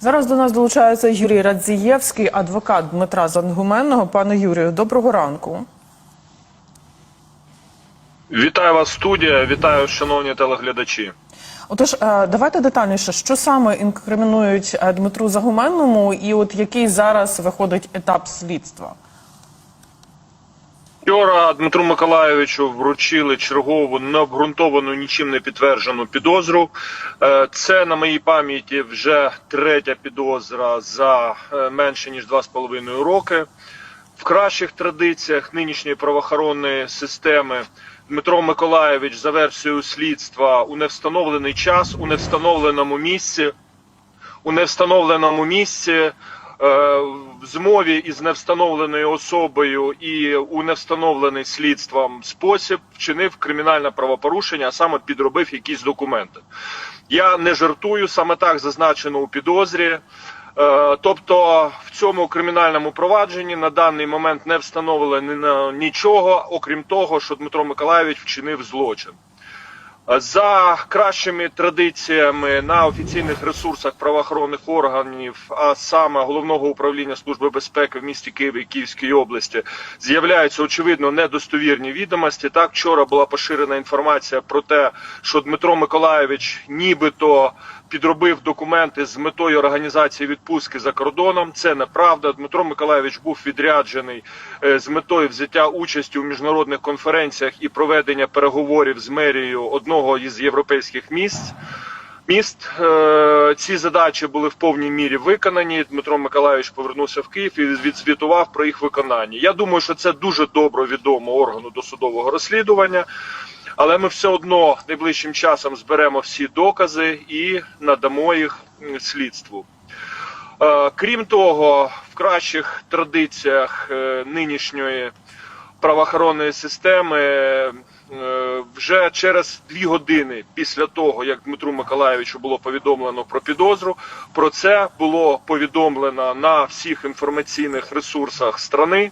Зараз до нас долучається Юрій Радзієвський, адвокат Дмитра Зангуменного. Пане Юрію, доброго ранку. Вітаю вас, студія. Вітаю, шановні телеглядачі. Отож, е, давайте детальніше, що саме інкримінують е, Дмитру Загуменному, і от який зараз виходить етап слідства? Вчора Дмитру Миколаєвичу вручили чергову необґрунтовану, нічим не підтверджену підозру. Е, Це на моїй пам'яті вже третя підозра за е, менше ніж два з половиною роки. В кращих традиціях нинішньої правоохоронної системи Дмитро Миколаєвич за версією слідства у невстановлений час, у невстановленому місці, у невстановленому місці в змові із невстановленою особою і у невстановлений слідством спосіб вчинив кримінальне правопорушення, а саме підробив якісь документи. Я не жартую, саме так зазначено у підозрі. Е, Тобто в цьому кримінальному провадженні на даний момент не встановлено нічого, окрім того, що Дмитро Миколаєвич вчинив злочин. За кращими традиціями на офіційних ресурсах правоохоронних органів, а саме головного управління служби безпеки в місті Києві Київській області, з'являються очевидно недостовірні відомості. Так вчора була поширена інформація про те, що Дмитро Миколаєвич нібито підробив документи з метою організації відпустки за кордоном. Це неправда. Дмитро Миколаєвич був відряджений е, з метою взяття участі у міжнародних конференціях і проведення переговорів з мерією одного із європейських місць. Міст Е, ці задачі були в повній мірі виконані. Дмитро Миколаївич повернувся в Київ і відзвітував про їх виконання. Я думаю, що це дуже добре відомо органу досудового розслідування. Але ми все одно найближчим часом зберемо всі докази і надамо їх слідству. Е, Крім того, в кращих традиціях е, нинішньої правоохоронної системи вже через дві години після того, як Дмитру Миколаєвичу було повідомлено про підозру, про це було повідомлено на всіх інформаційних ресурсах страни.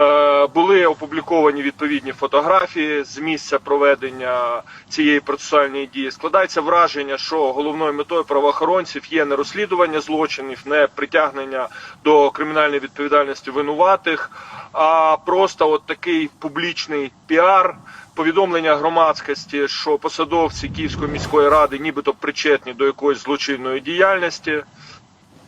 Е, Були опубліковані відповідні фотографії з місця проведення цієї процесуальної дії. Складається враження, що головною метою правоохоронців є не розслідування злочинів, не притягнення до кримінальної відповідальності винуватих, а просто от такий публічний піар. Повідомлення громадськості, що посадовці Київської міської ради нібито причетні до якоїсь злочинної діяльності.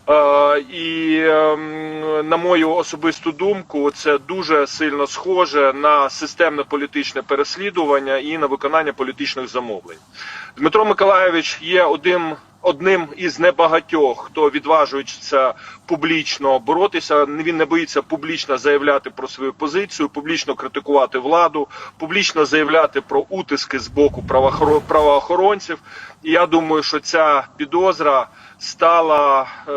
Е, І ем, на мою особисту думку, це дуже сильно схоже на системне політичне переслідування і на виконання політичних замовлень. Дмитро Миколаєвич є одним. Одним із небагатьох, хто відважується публічно боротися, він не боїться публічно заявляти про свою позицію, публічно критикувати владу, публічно заявляти про утиски з боку правоохоро- правоохоронців. І я думаю, що ця підозра стала е,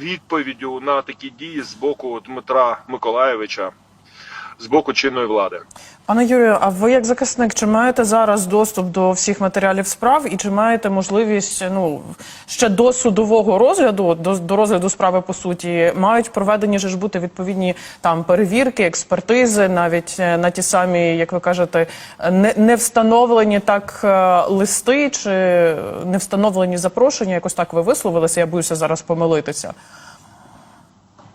відповіддю на такі дії з боку Дмитра Миколаєвича, з боку чинної влади. Пане Юрію, а ви як захисник, чи маєте зараз доступ до всіх матеріалів справ і чи маєте можливість ну ще до судового розгляду, до, до розгляду справи по суті, мають проведені ж бути відповідні там перевірки, експертизи, навіть е, на ті самі, як ви кажете, не, не встановлені так е, листи чи не встановлені запрошення, якось так ви висловилися. Я боюся зараз помилитися.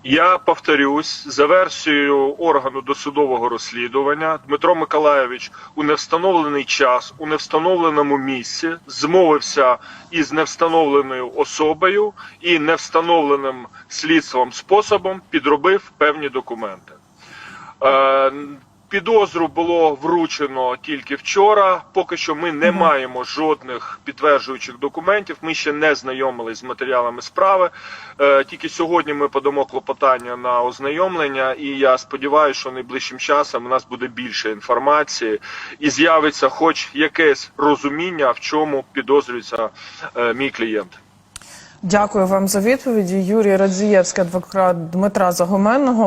Я повторюсь, за версією органу досудового розслідування, Дмитро Миколаєвич у невстановлений час, у невстановленому місці змовився із невстановленою особою і невстановленим слідством способом підробив певні документи. Підозру було вручено тільки вчора. Поки що ми не маємо жодних підтверджуючих документів. Ми ще не знайомились з матеріалами справи. Е, Тільки сьогодні ми подамо клопотання на ознайомлення, і я сподіваюся, що найближчим часом у нас буде більше інформації і з'явиться, хоч якесь розуміння, в чому підозрюється е, мій клієнт. Дякую вам за відповіді. Юрій Радзієвський, адвокат Дмитра Загуменного.